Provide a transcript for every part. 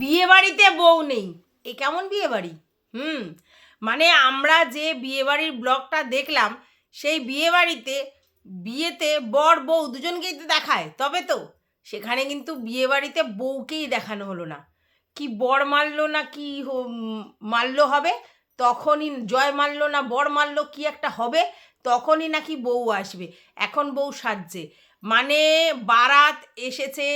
বিয়ে বাড়িতে বউ নেই। এ কেমন বিয়ে বাড়ি হুম মানে আমরা যে বিয়ে বাড়ির ব্লগটা দেখলাম, সেই বিয়ে বাড়িতে বিয়েতে বর বউ দুজনকেই তো দেখায়, তবে তো? সেখানে কিন্তু বিয়ে বাড়িতে বউকেই দেখানো হলো না। কি বর মারলো না কি মারলো হবে? তখনই জয় মারলো না বর মারলো কি একটা হবে? তখনই নাকি বউ আসবে। এখন বউ সাজছে। মানে বারাত এসেছে।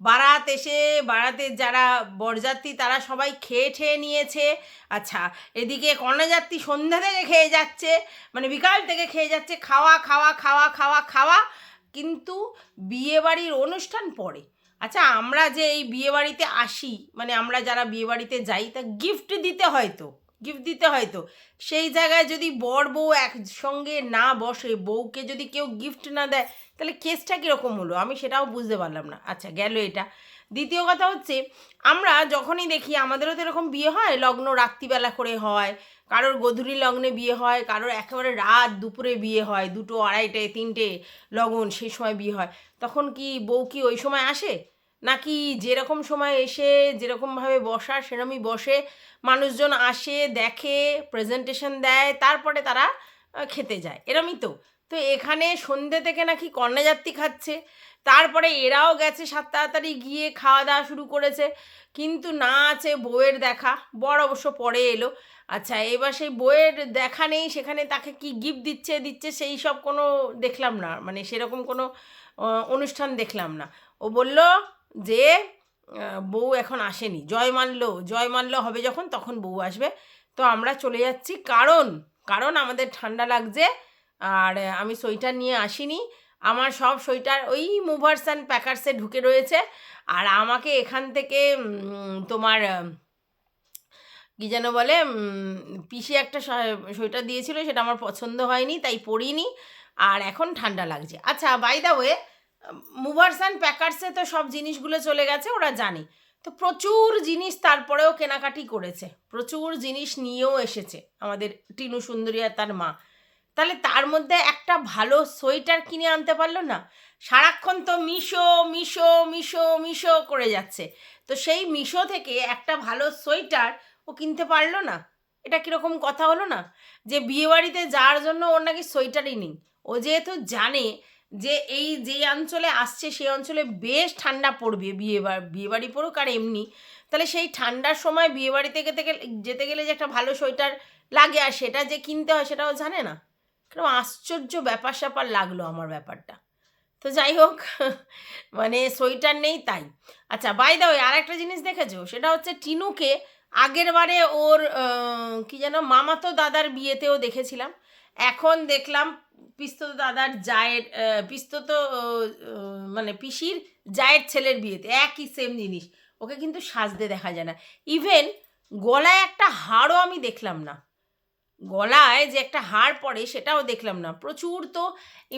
বারাত এসে বারাতের যারা বরযাত্রী তারা সবাই খেয়ে ঠেয়ে নিয়েছে। আচ্ছা এদিকে কন্যাযাত্রী সন্ধ্যা থেকে খেয়ে যাচ্ছে মানে বিকাল থেকে খেয়ে যাচ্ছে। খাওয়া খাওয়া খাওয়া খাওয়া খাওয়া। কিন্তু বিয়েবাড়ির অনুষ্ঠান পরে। আচ্ছা আমরা যে এই বিয়েবাড়িতে আসি মানে আমরা যারা বিয়েবাড়িতে যাই, তা গিফট দিতে হয় তো? গিফট দিতে হয় তো। সেই জায়গায় যদি বর বউ একসঙ্গে না বসে, বউকে যদি কেউ গিফট না দেয়, তাহলে কেসটা কীরকম হলো? আমি সেটাও বুঝতে পারলাম না। আচ্ছা গেল এটা। দ্বিতীয় কথা হচ্ছে, আমরা যখনই দেখি আমাদেরও তো এরকম বিয়ে হয়, লগ্ন রাত্রিবেলা করে হয়, কারোর গধূলি লগ্নে বিয়ে হয়, কারোর একেবারে রাত দুপুরে বিয়ে হয়, দুটো আড়াইটে, তিনটে লগন সেই সময় বিয়ে হয়, তখন কি বউ কি ওই সময় আসে? নাকি যেরকম সময় এসে, যেরকমভাবে বসা, সেরকমই বসে, মানুষজন আসে, দেখে প্রেজেন্টেশন দেয়, তারপরে তারা খেতে যায়। এরমই তো। তো এখানে সন্ধ্যে থেকে নাকি কন্যাযাত্রী খাচ্ছে। তারপরে এরাও গেছে, সাত তাড়াতাড়ি গিয়ে খাওয়া দাওয়া শুরু করেছে। কিন্তু না আছে বউয়ের দেখা। বর অবশ্য পরে এলো। আচ্ছা এবার সেই বইয়ের দেখা নেই, সেখানে তাকে কি গিফট দিচ্ছে দিচ্ছে সেই সব কোনো দেখলাম না। মানে সেরকম কোনো অনুষ্ঠান দেখলাম না। ও বলল যে বউ এখন আসেনি। জয় মাল্য জয় মাল্য হবে যখন, তখন বউ আসবে। তো আমরা চলে যাচ্ছি কারণ কারণ আমাদের ঠান্ডা লাগছে, আর আমি সোয়েটার নিয়ে আসিনি। আমার সব সোয়েটার ওই মুভার্স অ্যান্ড প্যাকার্সে ঢুকে রয়েছে। আর আমাকে এখান থেকে তোমার, কি যেন বলে পিসি একটা সোয়েটার দিয়েছিল, সেটা আমার পছন্দ হয়নি, তাই পরিনি। আর এখন ঠান্ডা লাগছে। আচ্ছা by the way movers and প্যাকার্সে তো সব জিনিসগুলো চলে গেছে, ওরা জানে। তো প্রচুর জিনিস তারপরেও কেনাকাটি করেছে। প্রচুর জিনিস নিয়েও এসেছে আমাদের টিনু সুন্দরী আর তার মা। তাহলে তার মধ্যে একটা ভালো সোয়েটার কিনে আনতে পারল না? সারাক্ষণ তো মিশো মিশো মিশো মিশো করে যাচ্ছে। তো সেই মিশো থেকে একটা ভালো সোয়েটার ও কিনতে পারল না? এটা কীরকম কথা হলো না? যে বিয়েবাড়িতে যাওয়ার জন্য ওর নাকি সোয়েটারই নেই। ও যেহেতু জানে যে এই যে অঞ্চলে আসছে, সেই অঞ্চলে বেশ ঠান্ডা পড়বে বিয়ে বিয়েবাড়ি পড়ুক আর এমনি। তাহলে সেই ঠান্ডার সময় বিয়েবাড়িতে যেতে গেলে যেতে গেলে যে একটা ভালো সোয়েটার লাগে আর সেটা যে কিনতে হয় সেটাও জানে না। কেন আশ্চর্য ব্যাপার স্যাপার লাগল আমার ব্যাপারটা। তো যাই হোক মানে সোয়েটার নেই তাই। আচ্ছা বাই দা ওই আর একটা জিনিস দেখেছ? সেটা হচ্ছে টিনুকে আগের বারে ওর কি যেন মামাতো দাদার বিয়েতেও দেখেছিলাম। এখন দেখলাম পিস্তত দাদার জায়ের পিস্তত মানে পিসির জায়ের ছেলের বিয়েতে, একই সেম জিনিস। ওকে কিন্তু সাজতে দেখা যায় না। ইভেন গলায় একটা হাড়ও আমি দেখলাম না। গলায় যে একটা হাড় পড়ে সেটাও দেখলাম না। প্রচুর তো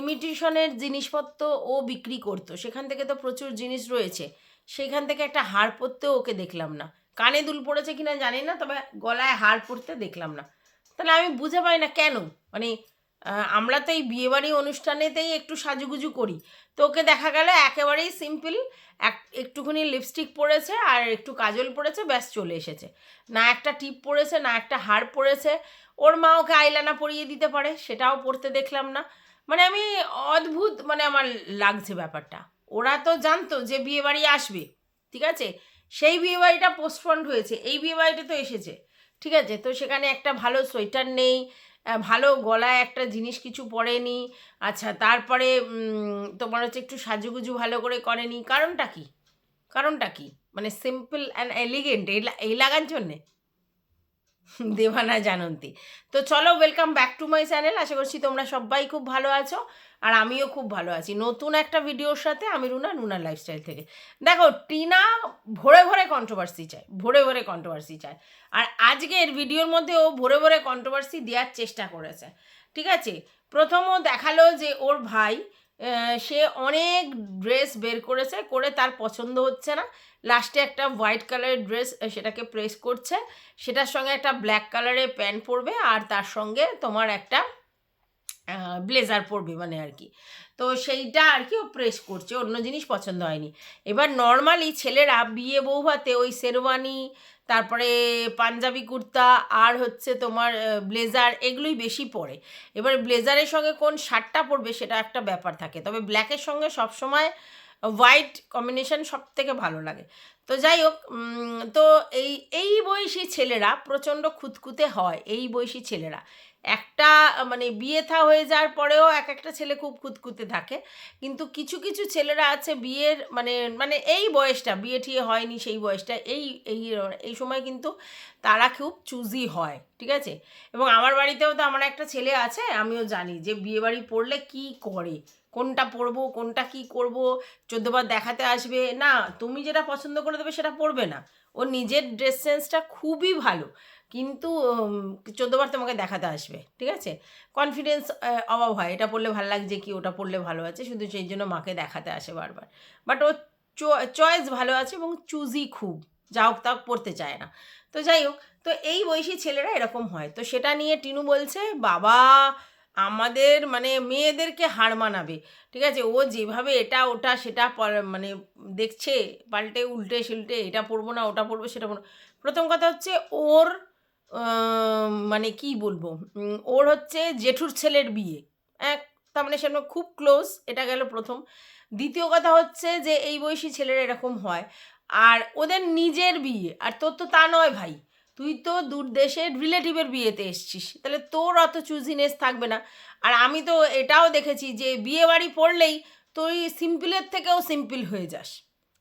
ইমিটেশনের জিনিসপত্র ও বিক্রি করতো। সেখান থেকে তো প্রচুর জিনিস রয়েছে। সেখান থেকে একটা হাড় পরতেও ওকে দেখলাম না। কানে দুল পড়েছে কিনা জানি না, তবে গলায় হাড় পরতে দেখলাম না। তাহলে আমি বুঝে পাই না কেন? মানে আমরা তো এই বিয়েবাড়ি অনুষ্ঠানেতেই একটু সাজুগুজু করি। তো ওকে দেখা গেল, একেবারেই সিম্পল এক, একটুখানি লিপস্টিক পরেছে আর একটু কাজল পরেছে, ব্যাস চলে এসেছে। না একটা টিপ পরেছে, না একটা হার পরেছে। ওর মা ওকে আইলানা পরিয়ে দিতে পারে, সেটাও পড়তে দেখলাম না। মানে আমি অদ্ভুত মানে আমার লাগছে ব্যাপারটা। ওরা তো জানতো যে বিয়েবাড়ি আসবে, ঠিক আছে? সেই বিয়েবাড়িটা পোস্টপন্ড হয়েছে, এই বিয়েবাড়িটা তো এসেছে, ঠিক আছে? তো সেখানে একটা ভালো সোয়েটার নেই ভালো গলায় একটা জিনিস কিছু পরেনি। আচ্ছা তারপরে তোমার হচ্ছে একটু সাজুগুজু ভালো করে করেনি। কারণটা কি? কারণটা কি? মানে সিম্পল অ্যান্ড এলিগেন্ট এই এই লাগার জন্যে? দেবানা জানন্তি। তো চলো welcome back to my channel আশা করছি তোমরা সবাই খুব ভালো আছো, আর আমিও খুব ভালো আছি। নতুন একটা ভিডিওর সাথে আমি রুনা রুনা লাইফস্টাইল থেকে। দেখো, টিনা ভোরে ভোরে কন্ট্রোভার্সি চায়, ভোরে ভোরে কন্ট্রোভার্সি চায়। আর আজকের ভিডিওর মধ্যে ও ভোরে ভরে কন্ট্রোভার্সি দেওয়ার চেষ্টা করেছে। ঠিক আছে? প্রথমও দেখাল যে ওর ভাই সে অনেক ড্রেস বের করেছে, করে তার পছন্দ হচ্ছে না। লাস্টে একটা হোয়াইট কালারের ড্রেস সেটাকে প্রেস করছে। সেটার সঙ্গে একটা ব্ল্যাক কালারের প্যান্ট পরবে আর তার সঙ্গে তোমার একটা ব্লেজার পরবে মানে আর কি। তো সেইটা আর কি ও প্রেস করছে, অন্য জিনিস পছন্দ হয়নি। এবার নর্মালি ছেলেরা বিয়ে বৌভাতে ওই শেরওয়ানি তারপরে পাঞ্জাবি কুর্তা, আর হচ্ছে তোমার ব্লেজার এগুলোই বেশি পরে। এবার ব্লেজারের সঙ্গে কোন শার্টটা পরবে সেটা একটা ব্যাপার থাকে। তবে ব্ল্যাকের সঙ্গে সবসময় হোয়াইট কম্বিনেশন সব থেকে ভালো লাগে। তো যাই হোক তো এই এই বয়সী ছেলেরা প্রচণ্ড খুঁতখুঁতে হয়, এই বয়সী ছেলেরা। একটা মানে বিয়ে থা হয়ে যাওয়ার পরেও এক একটা ছেলে খুব খুঁতখুঁতে থাকে। কিন্তু কিছু কিছু ছেলেরা আছে বিয়ের মানে মানে এই বয়সটা, বিয়ে ঠিয়ে হয়নি সেই বয়সটা, এই এই এই সময় কিন্তু তারা খুব চুজি হয়, ঠিক আছে? এবং আমার বাড়িতেও তো আমার একটা ছেলে আছে, আমিও জানি যে বিয়ে বাড়ি পড়লে কি করে? কোনটা পরবো কোনটা কি করব, চোদ্দবার দেখাতে আসবে। না, তুমি যেটা পছন্দ করে দেবে সেটা পরবে না। ওর নিজের ড্রেস সেন্সটা খুবই ভালো। কিন্তু চোদ্দবার তোমাকে দেখাতে আসবে, ঠিক আছে? কনফিডেন্স অভাব হয়। এটা পড়লে ভালো লাগছে কি, ওটা পড়লে ভালো আছে। শুধু সেই জন্য মাকে দেখাতে আসে বারবার। বাট ও চয়েস ভালো আছে এবং চুজি খুব। যা হোক তা পড়তে চায় না। তো যাই হোক, তো এই বয়সী ছেলেরা এরকম হয়। তো সেটা নিয়ে টিনু বলছে, বাবা আমাদের মানে মেয়েদেরকে হার মানাবে, ঠিক আছে? ও যেভাবে এটা, ওটা, সেটা মানে দেখছে, পাল্টে, উল্টে সিল্টে এটা পড়ব না, ওটা পড়ব সেটা পড়ব প্রথম কথা হচ্ছে ওর মানে কি বলব? ওর হচ্ছে জেঠুর ছেলের বিয়ে, এক, তার মানে সেরকম খুব ক্লোজ এটা গেল প্রথম। দ্বিতীয় কথা হচ্ছে যে, এই বয়সী ছেলেরা এরকম হয়। আর ওদের নিজের বিয়ে, আর তোর তো তা নয় ভাই। তুই তো দূর দেশের রিলেটিভের বিয়েতে এসছিস। তাহলে তোর অত চুজিনেস থাকবে না। আর আমি তো এটাও দেখেছি যে বিয়ে বাড়ি পড়লেই তুই সিম্পলের থেকেও সিম্পল হয়ে যাস।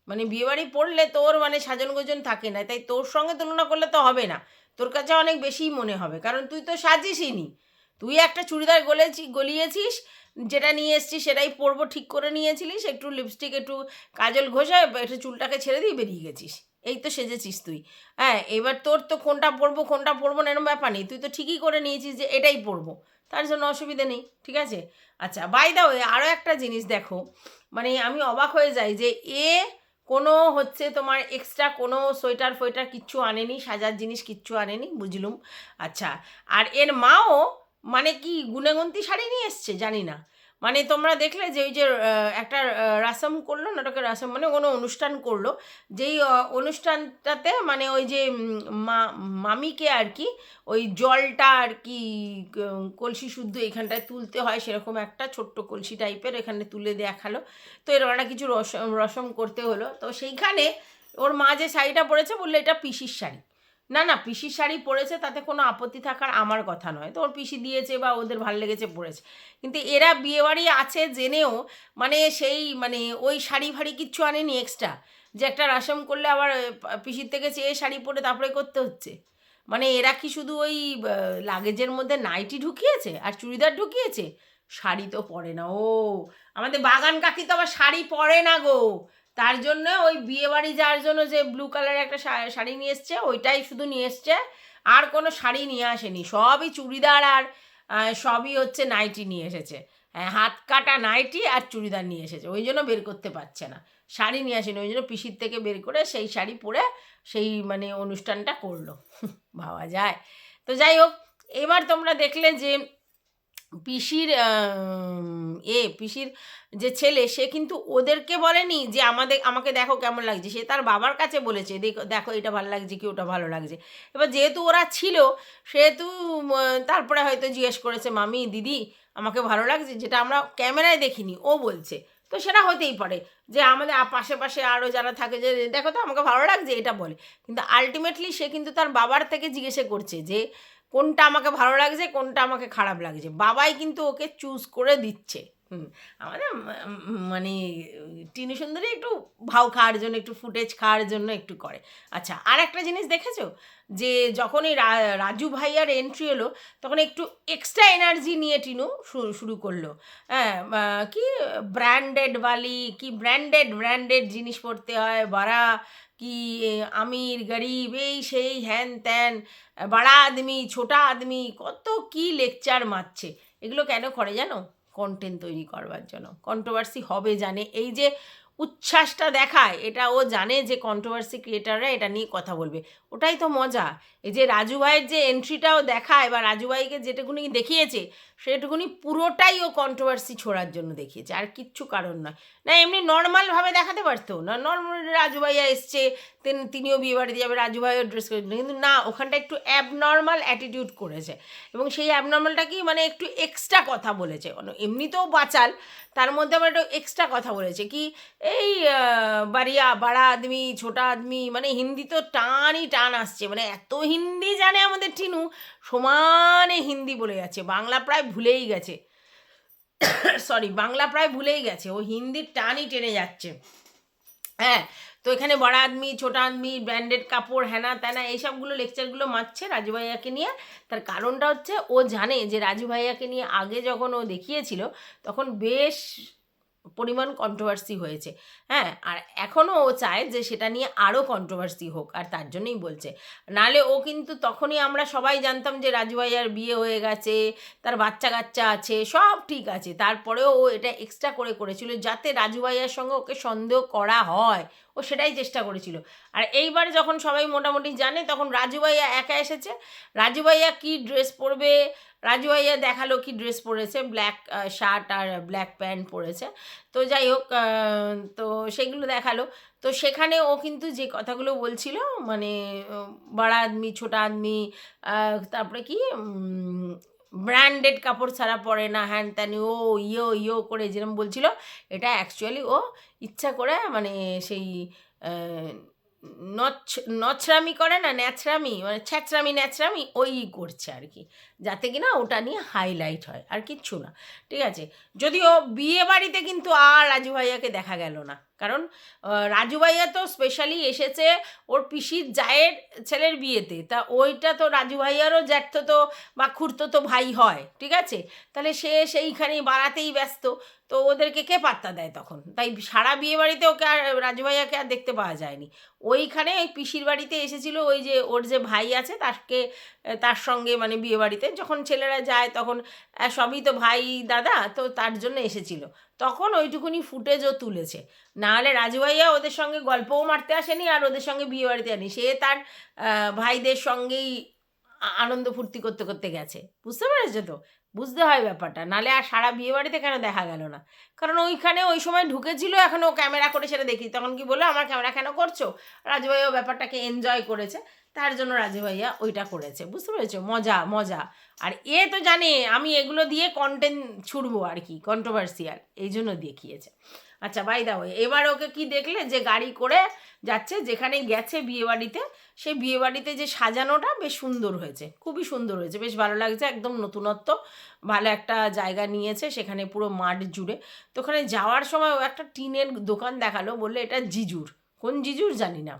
মানে বিয়ে বাড়ি পড়লে তোর মানে সাজন গোজন থাকে না। তাই তোর সঙ্গে তুলনা করলে তো হবে না। তোর কাছে অনেক বেশিই মনে হবে। কারণ তুই তো সাজিসই নি তুই একটা চুড়িদার গলেছি, গলিয়েছিস, যেটা নিয়ে এসছিস সেটাই পরবো, ঠিক করে নিয়েছিলিস। একটু লিপস্টিক একটু কাজল ঘষে, একটু চুলটাকে ছেড়ে দিয়ে বেরিয়ে গেছিস। এই তো সেজেছিস তুই। হ্যাঁ এবার তোর তো কোনটা পরবো কোনটা পরবো না এরকম ব্যাপার নেই। তুই তো ঠিকই করে নিয়েছিস যে এটাই পরবো। তার জন্য অসুবিধে নেই, ঠিক আছে? আচ্ছা বাই দা ওয়ে আরও একটা জিনিস দেখো। মানে আমি অবাক হয়ে যাই যে এ কোনো হচ্ছে তোমার এক্সট্রা কোনো সোয়েটার ফোয়েটার কিচ্ছু আনেনি, সাজার জিনিস কিচ্ছু আনেনি, বুঝলুম? আচ্ছা আর এর মাও মানে কি গুনেগুন্তি শাড়ি নিয়ে এসছে? জানি না। মানে তোমরা দেখলে যে ওই যে একটা রাসম করল, নাটকের রাসম মানে কোনো অনুষ্ঠান করল। যেই অনুষ্ঠানটাতে মানে ওই যে মা, মামিকে আর কি ওই জলটা আর কি কলসি শুদ্ধ এখানটায় তুলতে হয়, সেরকম একটা ছোট্ট কলসি টাইপের এখানে তুলে দেখাল। তো এর একটা কিছু রসম রসম করতে হলো। তো সেইখানে ওর মা যে শাড়িটা পরেছে, বলল এটা পিসির শাড়ি। না না, পিসির শাড়ি পরেছে, তাতে কোনো আপত্তি থাকার আমার কথা নয়। তো ওর পিসি দিয়েছে বা ওদের ভালো লেগেছে, পরেছে। কিন্তু এরা বিয়েবাড়ি আছে জেনেও মানে সেই মানে ওই শাড়ি ফাড়ি কিচ্ছু আনেনি এক্সট্রা যে একটা রাসম করলে আবার পিসির থেকে চেয়ে শাড়ি পরে তারপরে করতে হচ্ছে। মানে এরা কি শুধু ওই লাগেজের মধ্যে নাইটি ঢুকিয়েছে আর চুড়িদার ঢুকিয়েছে? শাড়ি তো পরে না, ও। আমাদের বাগান কাকি তো আবার শাড়ি পরে না গো। তার জন্য ওই বিয়ে বাড়ি যাওয়ার জন্য যে ব্লু কালারের একটা শাড়ি নিয়ে এসছে, ওইটাই শুধু নিয়ে এসছে। আর কোনো শাড়ি নিয়ে আসেনি। সবই চুড়িদার আর সবই হচ্ছে নাইটি নিয়ে এসেছে। হ্যাঁ হাত কাটা নাইটি আর চুড়িদার নিয়ে এসেছে। ওই জন্য বের করতে পারছে না। শাড়ি নিয়ে আসেনি। ওই জন্য পিসির থেকে বের করে সেই শাড়ি পরে সেই মানে অনুষ্ঠানটা করল। ভাবা যায়। তো যাই হোক, এবার তোমরা দেখলে যে পিসির এ, পিসির যে ছেলে, সে কিন্তু ওদেরকে বলেনি যে আমাদের, আমাকে দেখো কেমন লাগছে। সে তার বাবার কাছে বলেছে, দেখো এটা ভালো লাগছে কি ওটা ভালো লাগছে। এবার যেহেতু ওরা ছিল, সেহেতু তারপরে হয়তো জিজ্ঞেস করেছে, মামি, দিদি, আমাকে ভালো লাগছে? যেটা আমরা ক্যামেরায় দেখিনি, ও বলছে। তো সেটা হতেই পারে যে আমাদের পাশে পাশে আরও যারা থাকে যে, দেখো তো, আমাকে ভালো লাগছে, এটা বলে। কিন্তু আলটিমেটলি সে কিন্তু তার বাবার থেকে জিজ্ঞেসে করছে যে কোনটা আমাকে ভালো লাগছে কোনটা আমাকে খারাপ লাগছে। বাবাই কিন্তু ওকে চুজ করে দিচ্ছে। আমাদের মানে টিনু সুন্দরী একটু ভাও খাওয়ার জন্য, একটু ফুটেজ খাওয়ার জন্য একটু করে। আচ্ছা আর একটা জিনিস দেখেছ? যে যখন এই রাজু ভাইয়ার এন্ট্রি এলো, তখন একটু এক্সট্রা এনার্জি নিয়ে টিনু শুরু করল। হ্যাঁ কি ব্র্যান্ডেড বালি, কি ব্র্যান্ডেড ব্র্যান্ডেড জিনিস পড়তে হয়, বাড়া, কি আমির, গরিব, এই সেই, হ্যান ত্যান, বড়া আদমি, ছোটা আদমি, কত কি লেকচার মারছে। এগুলো কেন করে জানো? কন্টেন্ট তৈরি করবার জন্য। কন্ট্রোভার্সি হবে জানে। এই যে উচ্ছ্বাসটা দেখায়, এটা ও জানে যে কন্ট্রোভার্সি ক্রিয়েটাররা এটা নিয়ে কথা বলবে। ওটাই তো মজা। এই যে রাজু ভাইয়ের যে এন্ট্রিটাও দেখায় বা রাজু ভাইকে যেটুকুনি দেখিয়েছে, সেটুকুনি পুরোটাই ও কন্ট্রোভার্সি ছোড়ার জন্য দেখিয়েছে। আর কিচ্ছু কারণ নয়। না, এমনি নর্মালভাবে দেখাতে পারতো। না নর্মাল রাজু ভাইয়া এসছে, তিন- তিনিও বিয়ে বাড়িতে যাবে, রাজু ভাইও ড্রেস করে কিন্তু না, ওখানটা একটু অ্যাবনর্মাল অ্যাটিটিউড করেছে। এবং সেই অ্যাবনর্মালটা কি মানে একটু এক্সট্রা কথা বলেছে। মানে এমনিতেও বাচাল তার মধ্যে আবার একটু এক্সট্রা কথা বলেছে কি, এই বাড়িয়া, বাড়া আদমি, ছোটা আদমি মানে হিন্দি তো টানই টান আসছে মানে এত হিন্দি জানে আমাদের টিনু, সমানে হিন্দি বলে যাচ্ছে, বাংলা প্রায় ভুলেই গেছে। সরি বাংলা প্রায় ভুলেই গেছে, ও হিন্দির টানই টেনে যাচ্ছে। হ্যাঁ তো এখানে বড় আদমি, ছোটা আদমি ব্র্যান্ডেড কাপড় হ্যানা ত্যানা এইসবগুলো লেকচারগুলো মারছে রাজু ভাইয়াকে নিয়ে। তার কারণটা হচ্ছে ও জানে যে রাজু ভাইয়াকে নিয়ে আগে যখন ও দেখিয়েছিল, তখন বেশ পরিমাণ কন্ট্রোভার্সি হয়েছে। হ্যাঁ আর এখনও ও চায় যে সেটা নিয়ে আরও কন্ট্রোভার্সি হোক, আর তার জন্যই বলছে। নালে ও কিন্তু তখনই আমরা সবাই জানতাম যে রাজু ভাইয়ার বিয়ে হয়ে গেছে, তার বাচ্চা কাচ্চা আছে, সব ঠিক আছে। তারপরেও ও এটা এক্সট্রা করে করেছিল যাতে রাজু ভাইয়ার সঙ্গে ওকে সন্দেহ করা হয়। ও সেটাই চেষ্টা করেছিল। আর এইবার যখন সবাই মোটামুটি জানে, তখন রাজু ভাইয়া একা এসেছে। রাজু ভাইয়া কী ড্রেস পরবে রাজু ভাইয়া দেখাল কি ড্রেস পরেছে ব্ল্যাক শার্ট আর ব্ল্যাক প্যান্ট পরেছে। তো যাই হোক তো সেগুলো দেখাল। তো সেখানে ও কিন্তু যে কথাগুলো বলছিল মানে বড় আদমি, ছোটা আদমি তারপরে কি ব্র্যান্ডেড কাপড় ছাড়া পরে না, হ্যান ত্যান, ও, ইয়ো ইয়ো করে যেরকম বলছিল, এটা অ্যাকচুয়ালি ও ইচ্ছা করে মানে সেই আহ, নচ নছরামি করে না ন্যাচরামি মানে ছ্যাচরামি ন্যাচরামি ওই করছে আর কি। যাতে কিনা ওটা নিয়ে হাইলাইট হয় আর কিচ্ছু না। ঠিক আছে? যদিও বিয়ে বাড়িতে কিন্তু আর রাজু ভাইয়াকে দেখা গেল না। কারণ আহ, রাজু ভাইয়া তো স্পেশালি এসেছে ওর পিসির জায়ের ছেলের বিয়েতে। তা ওইটা তো রাজু ভাইয়ারও জ্যাঠতো তো বা খুঁড়তো তো ভাই হয় ঠিক আছে? তাহলে সে সেইখানেই বাড়াতেই ব্যস্ত। তো ওদেরকে কে পাত্তা দেয় তখন? তাই সারা বিয়ে বাড়িতে ওকে আর রাজু ভাইয়াকে আর দেখতে পাওয়া যায়নি। ওইখানে ওই পিসির বাড়িতে এসেছিল ওই যে ওর যে ভাই আছে তাকে তার সঙ্গে মানে বিয়ে বাড়িতে যখন ছেলেরা যায় তখন সবই তো ভাই দাদা তো তার জন্য এসেছিল। তখন ওইটুকুনি ফুটেজও তুলেছে। নাহলে রাজু ভাইয়া ওদের সঙ্গে গল্পও মারতে আসেনি আর ওদের সঙ্গে বিয়ে বাড়িতে আনি সে তার ভাইদের সঙ্গেই আনন্দ ফুর্তি করতে করতে গেছে। বুঝতে পেরেছ তো? বুঝতে হয় ব্যাপারটা। নালে আর সারা বিয়ে বাড়িতে কেন দেখা গেল না? কারণ ওইখানে ওই সময় ঢুকেছিল, এখন ও ক্যামেরা করে সেটা দেখি। তখন কি বলল, আমার ক্যামেরা কেন করছ? রাজু ভাইয়া ব্যাপারটাকে এনজয় করেছে। তার জন্য রাজু ভাইয়া ওইটা করেছে। বুঝতে পেরেছ? মজা মজা। আর এ তো জানে, আমি এগুলো দিয়ে কন্টেন্ট ছুড়বো আর কি কন্ট্রোভার্সিয়াল এই জন্য দেখিয়েছে। আচ্ছা বাই দা ওয়ে এবার ওকে কি দেখলে? যে গাড়ি করে যাচ্ছে, যেখানে গেছে বিয়েবাড়িতে, সেই বিয়েবাড়িতে যে সাজানোটা বেশ সুন্দর হয়েছে। খুবই সুন্দর হয়েছে। বেশ ভালো লাগছে, একদম নতুনত্ব। ভালো একটা জায়গা নিয়েছে, সেখানে পুরো মাঠ জুড়ে। তো ওখানে যাওয়ার সময় ও একটা টিনের দোকান দেখাল, বললে এটা জিজুর। কোন জিজুর জানি না।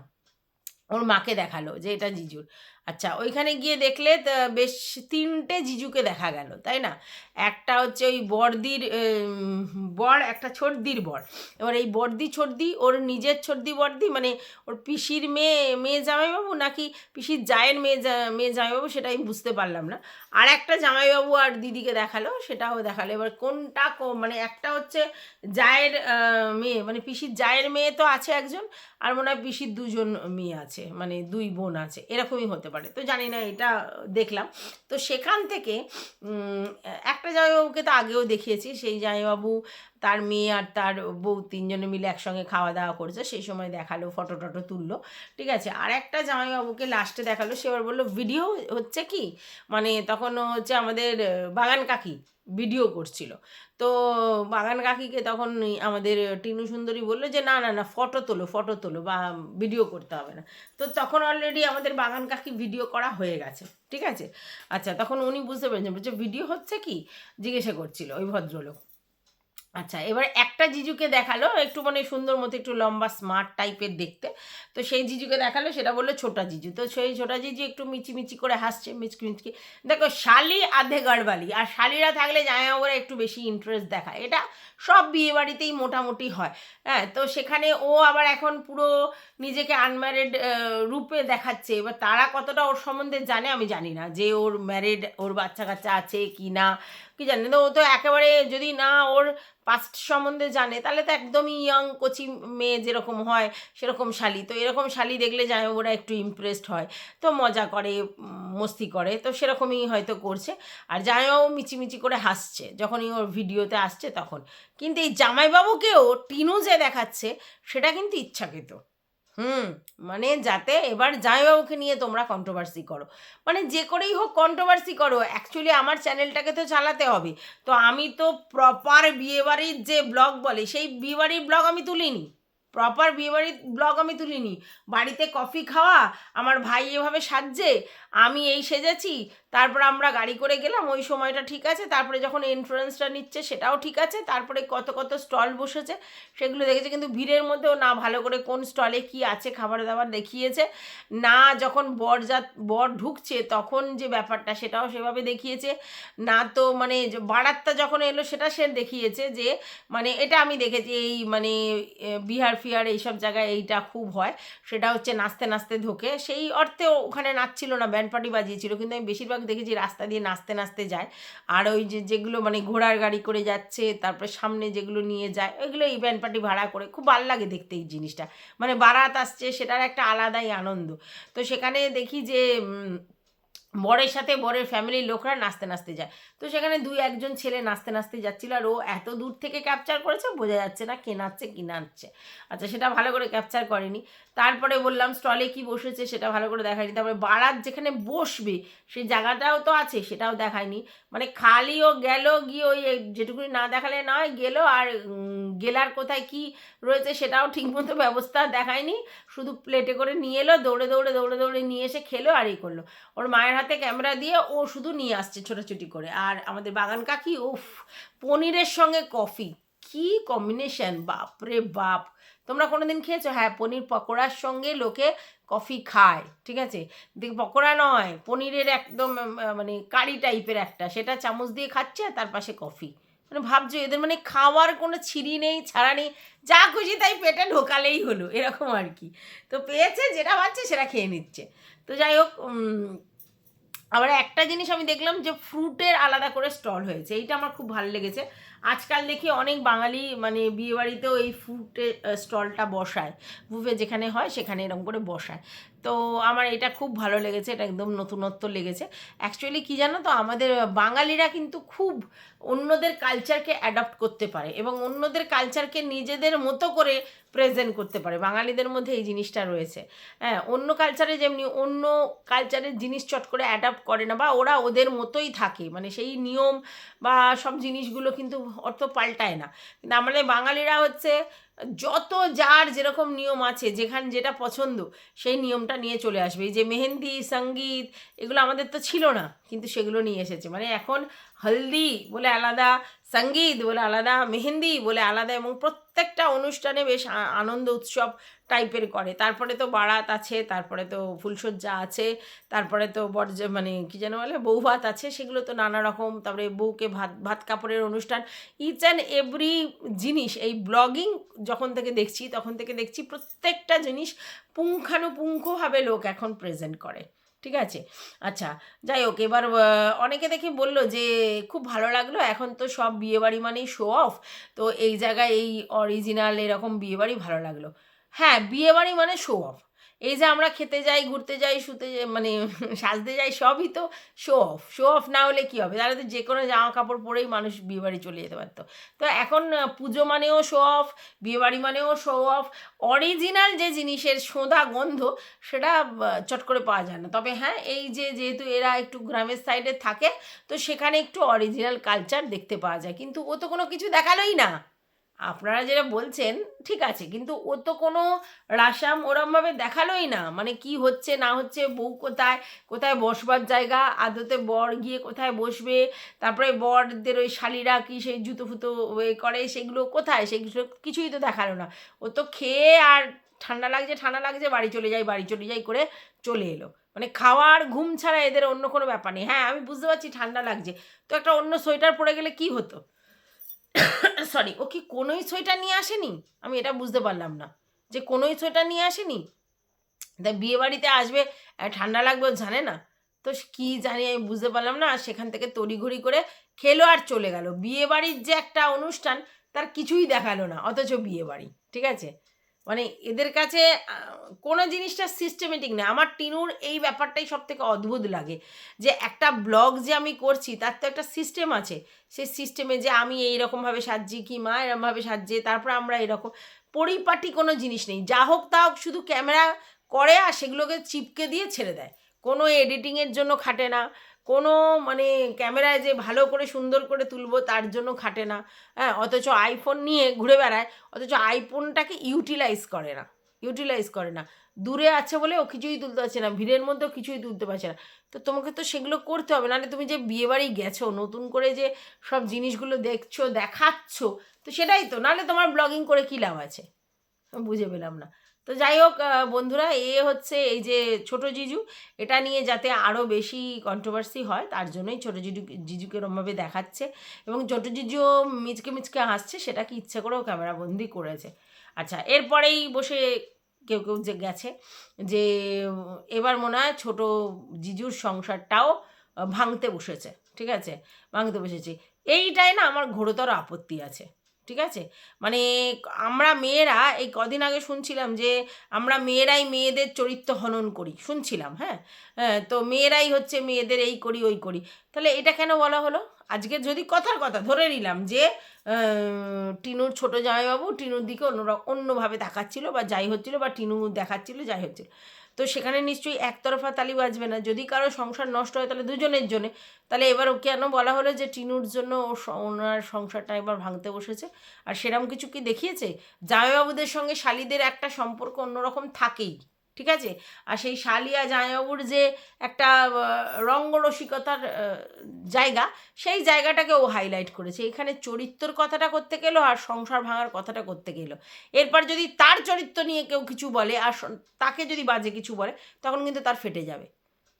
ওর মাকে দেখাল যে এটা জিজুর। আচ্ছা ওইখানে গিয়ে দেখলে বেশ তিনটে জিজুকে দেখা গেল, তাই না? একটা হচ্ছে ওই বর্দির বর, একটা ছোটদির বর। এবার এই বর্দি ছোটদি, ওর নিজের ছোটদি বর্দি মানে ওর পিসির মেয়ে মেয়ে জামাইবাবু নাকি পিসির জায়ের মেয়ে মেয়ে জামাইবাবু সেটা আমি বুঝতে পারলাম না। আর একটা জামাইবাবু আর দিদিকে দেখাল, সেটাও দেখাল। এবার কোনটা মানে একটা হচ্ছে জায়ের মেয়ে মানে পিসির জায়ের মেয়ে তো আছে একজন, আর মনে হয় পিসির দুজন মেয়ে আছে মানে দুই বোন আছে, এরকমই হতে পারে। তো জানি না, এটা দেখলাম। তো সেখান থেকে একটা জামাইবাবুকে তো আগেও দেখিয়েছি, সেই জামাইবাবু তার মেয়ে আর তার বউ তিনজনে মিলে একসঙ্গে খাওয়া দাওয়া করেছে, সেই সময় দেখাল ফটো টটো তুললো, ঠিক আছে? আর একটা জামাইবাবুকে লাস্টে দেখাল, সে এবার বলল ভিডিও হচ্ছে কি? মানে তখন হচ্ছে আমাদের বাগান কাকি ভিডিও করছিল। তো বাগান কাকিকে তখন আমাদের টিনু সুন্দরী বলল যে, না না না ফটো তোলো ফটো তোলো, বা ভিডিও করতে হবে না। তো তখন অলরেডি আমাদের বাগান কাকি ভিডিও করা হয়ে গেছে, ঠিক আছে? আচ্ছা তখন উনি বুঝতে পেরেছেন, বলছে ভিডিও হচ্ছে কি? জিজ্ঞাসা করছিল ওই ভদ্রলোক। আচ্ছা এবার একটা জিজুকে দেখাল একটু মানে সুন্দর মতো একটু লম্বা স্মার্ট টাইপের দেখতে। তো সেই জিজুকে দেখাল, সেটা বলল ছোটা জিজু। তো সেই ছোটা জিজু একটু মিচি মিচি করে হাসছে মিচকি মিচকি দেখো, শালি আধে গড়বালি, আর শালিরা থাকলে জামাইবাবুরা একটু বেশি ইন্টারেস্ট দেখায়। এটা সব বিয়ে বাড়িতেই মোটামুটি হয়। হ্যাঁ তো সেখানে ও আবার এখন পুরো নিজেকে আনম্যারিড রূপে দেখাচ্ছে। এবার তারা কতটা ওর সম্বন্ধে জানে আমি জানি না। যে ওর ম্যারিড ওর বাচ্চা কাচ্চা আছে কি না কি জানে? না ও তো একেবারে যদি না ওর পাস্ট সম্বন্ধে জানে, তাহলে তো একদমই ইয়াং কচি মেয়ে যেরকম হয়, সেরকম শালি। তো এরকম শালি দেখলে যায় ওরা একটু ইমপ্রেসড হয়। তো মজা করে, মস্তি করে, তো সেরকমই হয়তো করছে। আর জামাইবাবু মিচিমিচি করে হাসছে, যখনই ওর ভিডিওতে আসছে তখন। কিন্তু এই জামাইবাবুকেও টিনু যে দেখাচ্ছে, সেটা কিন্তু ইচ্ছাকৃত। হুম মানে যাতে এবার জামাইবাবুকে নিয়ে তোমরা কন্ট্রোভার্সি করো। মানে যে করেই হোক কন্ট্রোভার্সি করো অ্যাকচুয়ালি আমার চ্যানেলটাকে তো চালাতে হবে। তো আমি তো প্রপার বিয়েবাড়ির যে ব্লগ বলে, সেই বিয়েবাড়ির ব্লগ আমি তুলিনি। প্রপার বিয়েবাড়ির ব্লগ আমি তুলিনি। বাড়িতে কফি খাওয়া, আমার ভাই এভাবে সাজছে, আমি এই সেজেছি, তারপর আমরা গাড়ি করে গেলাম, ওই সময়টা ঠিক আছে, তারপরে যখন ইনফ্লুয়েন্সটা নিচ্ছে সেটাও ঠিক আছে, তারপরে কত কত স্টল বসেছে, সেগুলো দেখেছে, কিন্তু ভিড়ের মধ্যেও না, ভালো করে কোন স্টলে কি আছে, খাবার দাবার দেখিয়েছে, না যখন বর যা, বর ঢুকছে, তখন যে ব্যাপারটা, সেটাও সেভাবে দেখিয়েছে, না তো মানে বারাত্তা যখন এলো, সেটা সে দেখিয়েছে যে মানে এটা আমি দেখেছি, এই মানে বিহার ফিহার এইসব জায়গায় এইটা খুব হয়। সেটা হচ্ছে নাচতে নাচতে ঢোকে। সেই অর্থে ওখানে নাচছিল না ব্যান্ড পার্টি বাজিয়েছিল। কিন্তু আমি বেশিরভাগ দেখেছি রাস্তা দিয়ে নাচতে নাচতে যায়। আর ওই যে যেগুলো মানে ঘোড়ার গাড়ি করে যাচ্ছে, তারপরে সামনে যেগুলো নিয়ে যায় ওইগুলো এই ব্যান্ড পার্টি ভাড়া করে। খুব ভালো লাগে দেখতে এই জিনিসটা। মানে বারাত আসছে, সেটার একটা আলাদাই আনন্দ। তো সেখানে দেখি যে বরের সাথে বরের ফ্যামিলির লোকরা নাচতে নাচতে যায়। তো সেখানে দুই একজন ছেলে নাচতে নাচতে যাচ্ছিল আর ও এত দূর থেকে ক্যাপচার করেছে, বোঝা যাচ্ছে না কে নাচছে, কি নাচছে। আচ্ছা সেটা ভালো করে ক্যাপচার করেনি। তারপরে বললাম স্টলে কি বসেছে সেটা ভালো করে দেখায়নি। তারপরে বারাত যেখানে বসবে সেই জায়গাটাও তো আছে, সেটাও দেখায়নি। মানে খালি ও গেল, গিয়ে ওই যেটুকুনি না দেখালে নয়, গেল আর গেলার কোথায় কি রয়েছে সেটাও ঠিকমতো ব্যবস্থা দেখায়নি। শুধু প্লেটে করে নিয়ে এলো, দৌড়ে দৌড়ে দৌড়ে দৌড়ে নিয়ে এসে খেলো আর এই করল। ওর মায়ের হাতে ক্যামেরা দিয়ে ও শুধু নিয়ে আসছে ছোটাছুটি করে। আর আমাদের বাগান কাকি, উফ, পনিরের সঙ্গে কফি, কি কম্বিনেশন বাপরে বাপ। তোমরা কোনো দিন খেয়েছো? হ্যাঁ পনির পকোড়ার সঙ্গে লোকে কফি খায়, ঠিক আছে? দেখ, পকোড়া নয়, পনিরের একদম মানে কারি টাইপের একটা। সেটা চামচ দিয়ে খাচ্ছে আর তার পাশে কফি। মানে ভাবছ, এদের মানে খাওয়ার কোনো ছিঁড়ি নেই, ছাড়া নেই, যা খুশি তাই পেটে ঢোকালেই হলো, এরকম আর কি। তো পেয়েছে, যেটা পাচ্ছে সেটা খেয়ে নিচ্ছে। তো যাই হোক আবার একটা জিনিস আমি দেখলাম যে ফ্রুটের আলাদা করে স্টল হয়েছে। এইটা আমার খুব ভালো লেগেছে। আজকাল দেখি অনেক বাঙালি মানে বিয়েবাড়িতেও এই ফ্রুটের স্টলটা বসায়। বুফে যেখানে হয় সেখানে এরকম করে বসায়। তো আমার এটা খুব ভালো লেগেছে, এটা একদম নতুনত্ব লেগেছে। অ্যাকচুয়ালি কি জানো তো, আমাদের বাঙালিরা কিন্তু খুব অন্যদের কালচারকে অ্যাডাপ্ট করতে পারে এবং অন্যদের কালচারকে নিজেদের মতো করে প্রেজেন্ট করতে পারে। বাঙালিদের মধ্যে এই জিনিসটা রয়েছে। হ্যাঁ অন্য কালচারে যেমনি অন্য কালচারের জিনিস চট করে অ্যাডাপ্ট করে না বা ওরা ওদের মতোই থাকে। মানে সেই নিয়ম বা সব জিনিসগুলো কিন্তু অর্থ পাল্টায় না। কিন্তু আমাদের বাঙালিরা হচ্ছে যত যার যেরকম নিয়ম আছে, যেখানে যেটা পছন্দ, সেই নিয়মটা নিয়ে চলে আসবে। এই যে মেহেন্দি, সংগীত, এগুলো আমাদের তো ছিল না, কিন্তু সেগুলো নিয়ে এসেছে। মানে এখন হলদি বলে আলাদা, সংগীত বলে আলাদা, মেহেন্দি বলে আলাদা এবং প্রত্যেকটা অনুষ্ঠানে বেশ আনন্দ উৎসব টাইপের করে। তারপরে তো বারাত আছে, তারপরে তো ফুলসজ্জা আছে, তারপরে তো বর্জ মানে কী যেন বলে বউ ভাত আছে, সেগুলো তো নানা রকম, তারপরে বউকে ভাত ভাত কাপড়ের অনুষ্ঠান। ইচ অ্যান্ড এভরি জিনিস, এই ব্লগিং যখন থেকে দেখছি, তখন থেকে দেখছি প্রত্যেকটা জিনিস পুঙ্খানুপুঙ্খভাবে লোক এখন প্রেজেন্ট করে। ঠিক আছে? আচ্ছা যাই হোক, এবার অনেকে দেখি বলল যে, খুব ভালো লাগল, এখন তো সব বিয়েবাড়ি মানেই শো অফ তো এই জায়গায় এই অরিজিনাল এরকম বিয়েবাড়ি ভালো লাগল। হ্যাঁ বিয়েবাড়ি মানে শো অফ এই যে আমরা খেতে যাই, ঘুরতে যাই, শুতে যাই মানে সাজতে যাই, সবই তো শো অফ শো অফ না হলে কী হবে? তাহলে তো যে কোনো জামা কাপড় পরেই মানুষ বিয়েবাড়ি চলে যেতে পারতো। তো এখন পুজো মানেও শো অফ বিয়েবাড়ি মানেও শো অফ অরিজিনাল যে জিনিসের সোঁদা গন্ধ, সেটা চট করে পাওয়া যায় না। তবে হ্যাঁ এই যে যেহেতু এরা একটু গ্রামের সাইডে থাকে, তো সেখানে একটু অরিজিনাল কালচার দেখতে পাওয়া যায়। কিন্তু ও তো কোনো কিছু দেখালোই না। আপনারা যেটা বলছেন, ঠিক আছে, কিন্তু ও তো কোনো রাসাম ওরমভাবে দেখালোই না। মানে কি হচ্ছে, না হচ্ছে, বউ কোথায় কোথায় বসবার জায়গা, আদতে বর গিয়ে কোথায় বসবে, তারপরে বরদের ওই শালিরা কি সেই জুতো ফুতো করে, সেগুলো কোথায়? সেগুলো কিছুই তো দেখাল না। ও তো খেয়ে আর ঠান্ডা লাগছে ঠান্ডা লাগছে, বাড়ি চলে যাই বাড়ি চলে যাই করে চলে এলো। মানে খাওয়ার ঘুম ছাড়া এদের অন্য কোনো ব্যাপার নেই। হ্যাঁ আমি বুঝতে পারছি ঠান্ডা লাগছে। তো একটা অন্য সোয়েটার পরে গেলে কি হতো? সরি ও কি কোনোই সোয়েটার নিয়ে আসেনি? আমি এটা বুঝতে পারলাম না। যে কোনোই সোয়েটার নিয়ে আসেনি? তা বিয়ে বাড়িতে আসবে ঠান্ডা লাগবে জানে না। তো কি জানি আমি বুঝতে পারলাম না, আর সেখান থেকে তড়িঘড়ি করে খেলো আর চলে গেল। বিয়ে বাড়ির যে একটা অনুষ্ঠান, তার কিছুই দেখাল না, অথচ বিয়ে বাড়ি, ঠিক আছে? মানে এদের কাছে কোনো জিনিসটা সিস্টেমেটিক না আমার টিনুর এই ব্যাপারটাই সব থেকে অদ্ভুত লাগে যে একটা ব্লগ যে আমি করছি, তার তো একটা সিস্টেম আছে। সেই সিস্টেমে যে আমি এইরকমভাবে সাজছি কি মা এরকমভাবে সাজছে, তারপর আমরা এরকম পরিপাটি কোনো জিনিস নেই। যা হোক তা হোক, শুধু ক্যামেরা করে আর সেগুলোকে চিপকে দিয়ে ছেড়ে দেয়। কোনো এডিটিংয়ের জন্য খাটে না। কোনো মানে ক্যামেরায় যে ভালো করে সুন্দর করে তুলবো তার জন্য খাটে না। হ্যাঁ অথচ আইফোন নিয়ে ঘুরে বেড়ায়, অথচ আইফোনটাকে ইউটিলাইজ করে না ইউটিলাইজ করে না। দূরে আছে বলে ও কিছুই তুলতে পারছে না, ভিড়ের মধ্যেও কিছুই তুলতে পারছে না। তো তোমাকে তো সেগুলো করতে হবে, নাহলে তুমি যে বিয়েবাড়ি গেছো, নতুন করে যে সব জিনিসগুলো দেখছ, দেখাচ্ছ, তো সেটাই তো, নাহলে তোমার ব্লগিং করে কী লাভ আছে? বুঝে পেলাম না। তো যাই হোক বন্ধুরা, এ হচ্ছে এই যে ছোট জিজু, এটা নিয়ে যাতে আরও বেশি কন্ট্রোভার্সি হয়, তার জন্যই ছোট জিজু, জিজুকে এরমভাবে দেখাচ্ছে এবং ছোট জিজু মিচকে মিচকে হাসছে, সেটা কি ইচ্ছে করেও ক্যামেরাবন্দি করেছে। আচ্ছা এরপরেই বসে কেউ কেউ যে গেছে যে, এবার মনে হয় ছোটো জিজুর সংসারটাও ভাঙতে বসেছে, ঠিক আছে? ভাঙতে বসেছে। এইটাই না, আমার ঘোরতর আপত্তি আছে। ঠিক আছে? মানে আমরা মেয়েরা এই কদিন আগে শুনছিলাম যে আমরা মেয়েরাই মেয়েদের চরিত্র হনন করি, শুনছিলাম হ্যাঁ? হ্যাঁ তো মেয়েরাই হচ্ছে মেয়েদের এই করি, ওই করি। তাহলে এটা কেন বলা হলো? আজকে যদি কথার কথা ধরে নিলাম যে টিনুর ছোট জামাইবাবু টিনুর দিকে অন্য অন্যভাবে দেখাচ্ছিল বা যাই হচ্ছিল বা টিনু দেখাচ্ছিল, যাই হচ্ছিল। তো সেখানে নিশ্চয়ই একতরফা তালি বাজবে না। যদি কারও সংসার নষ্ট হয় তাহলে দুজনের জন্যে। তাহলে এবার কেন বলা হলো যে টিনুর জন্য ও ওনার সংসারটা এবার ভাঙতে বসেছে? আর সেরকম কিছু কি দেখিয়েছে? জামাইবাবুদের সঙ্গে শালিদের একটা সম্পর্ক অন্যরকম থাকেই। ঠিক আছে? আর সেই শালিয়া জামাইবাবুর যে একটা রঙ্গরসিকতার জায়গা, সেই জায়গাটাকে ও হাইলাইট করেছে। এখানে চরিত্রর কথাটা করতে গেলো আর সংসার ভাঙার কথাটা করতে গেলো। এরপর যদি তার চরিত্র নিয়ে কেউ কিছু বলে আর তাকে যদি বাজে কিছু বলে, তখন কিন্তু তার ফেটে যাবে।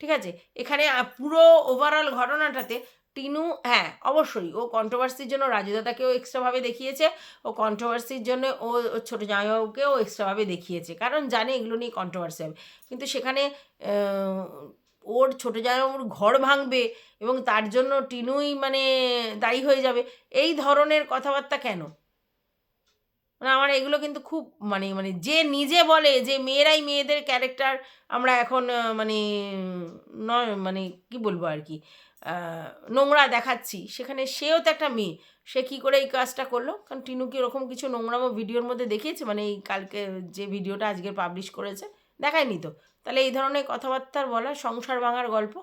ঠিক আছে? এখানে পুরো ওভারঅল ঘটনাটাতে টিনু হ্যাঁ অবশ্যই। ও কন্ট্রোভার্সির জন্য রাজুদাদাকেও এক্সট্রাভাবে দেখিয়েছে। ও কন্ট্রোভার্সির জন্য ও ছোটো জামাইবাবুকেও এক্সট্রাভাবে দেখিয়েছে। কারণ জানে এগুলো নিয়ে কন্ট্রোভার্সি হবে। কিন্তু সেখানে ওর ছোটো জামাইবাবুর ঘর ভাঙবে এবং তার জন্য টিনুই মানে দায়ী হয়ে যাবে। এই ধরনের কথাবার্তা কেন? মানে আমার এগুলো কিন্তু খুব মানে মানে যে নিজে বলে যে মেয়েরাই মেয়েদের ক্যারেক্টার আমরা এখন মানে নয় মানে কি বলব আর কি? নোংরা দেখাচ্ছি। সেখানে সেও তো একটা মেয়ে। সে কী করে এই কাজটা করল? কারণ টিনু কি ওরকম কিছু নোংরামো ভিডিওর মধ্যে দেখিয়েছে? মানে এই কালকে যে ভিডিওটা আজকে পাবলিশ করেছে, দেখায়নি তো? তাহলে এই ধরনের কথাবার্তার বলা সংসার ভাঙার গল্প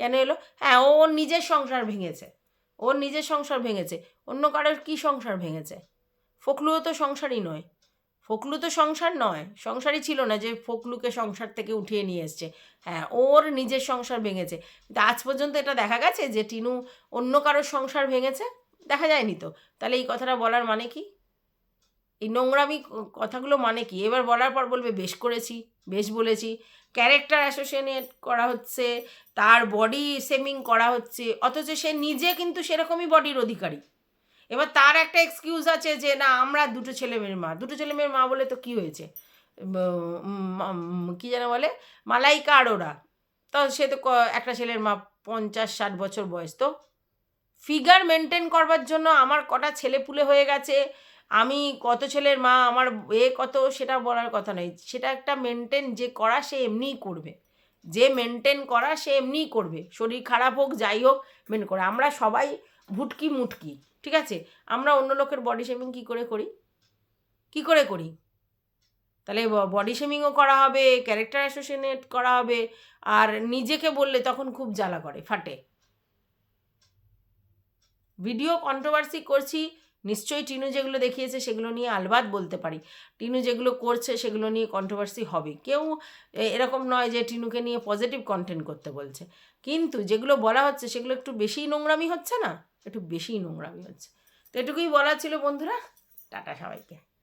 কেন এলো? হ্যাঁ ও ওর নিজের সংসার ভেঙেছে। ওর নিজের সংসার ভেঙেছে। অন্য কারোর কী সংসার ভেঙেছে? ফকলুও তো সংসারই নয়। ফকলু তো সংসার নয়, সংসারই ছিল না যে ফকলুকে সংসার থেকে উঠিয়ে নিয়ে এসছে। হ্যাঁ ওর নিজের সংসার ভেঙেছে। কিন্তু আজ পর্যন্ত এটা দেখা গেছে যে টিনু অন্য কারোর সংসার ভেঙেছে? দেখা যায়নি তো। তাহলে এই কথাটা বলার মানে কি? এই নোংরামি কথাগুলো মানে কি? এবার বলার পর বলবে, বেশ করেছি, বেশ বলেছি। ক্যারেক্টার অ্যাসোসিয়েট করা হচ্ছে, তার বডি সেমিং করা হচ্ছে, অথচ সে নিজে কিন্তু সেরকমই বডির অধিকারী। এবার তার একটা এক্সকিউজ আছে যে, না, আমরা দুটো ছেলে মেয়ের মা। দুটো ছেলে মেয়ের মা বলে তো কি হয়েছে? কি যেন বলে? মালাইকা আরোরা। তো সে তো একটা ছেলের মা, পঞ্চাশ ষাট বছর বয়স। তো ফিগার মেনটেন করবার জন্য আমার কটা ছেলে পুলে হয়ে গেছে। আমি কত ছেলের মা, আমার এ কত, সেটা বলার কথা নয়। সেটা একটা মেনটেন যে করা সে এমনিই করবে। যে মেনটেন করা সে এমনিই করবে। শরীর খারাপ হোক, যাই হোক মেন করে। আমরা সবাই ভুটকি মুটকি, ঠিক আছে? আমরা অন্য লোকের বডি শেমিং কী করে করি? কি করে করি? তাহলে বডি শেমিংও করা হবে ক্যারেক্টার অ্যাসোসিয়েট করা হবে, আর নিজেকে বললে তখন খুব জ্বালা করে, ফাটে। ভিডিও কন্ট্রোভার্সি করছি, নিশ্চয়ই টিনু যেগুলো দেখিয়েছে সেগুলো নিয়ে আলবাদ বলতে পারি। টিনু যেগুলো করছে সেগুলো নিয়ে কন্ট্রোভার্সি হবে। কেউ এরকম নয় যে টিনুকে নিয়ে পজিটিভ কন্টেন্ট করতে বলছে। কিন্তু যেগুলো বলা হচ্ছে সেগুলো একটু বেশিই নোংরামি হচ্ছে না? একটু বেশিই নোংরামি হচ্ছে। তো এটুকুই বলার ছিল বন্ধুরা টাটা সবাইকে।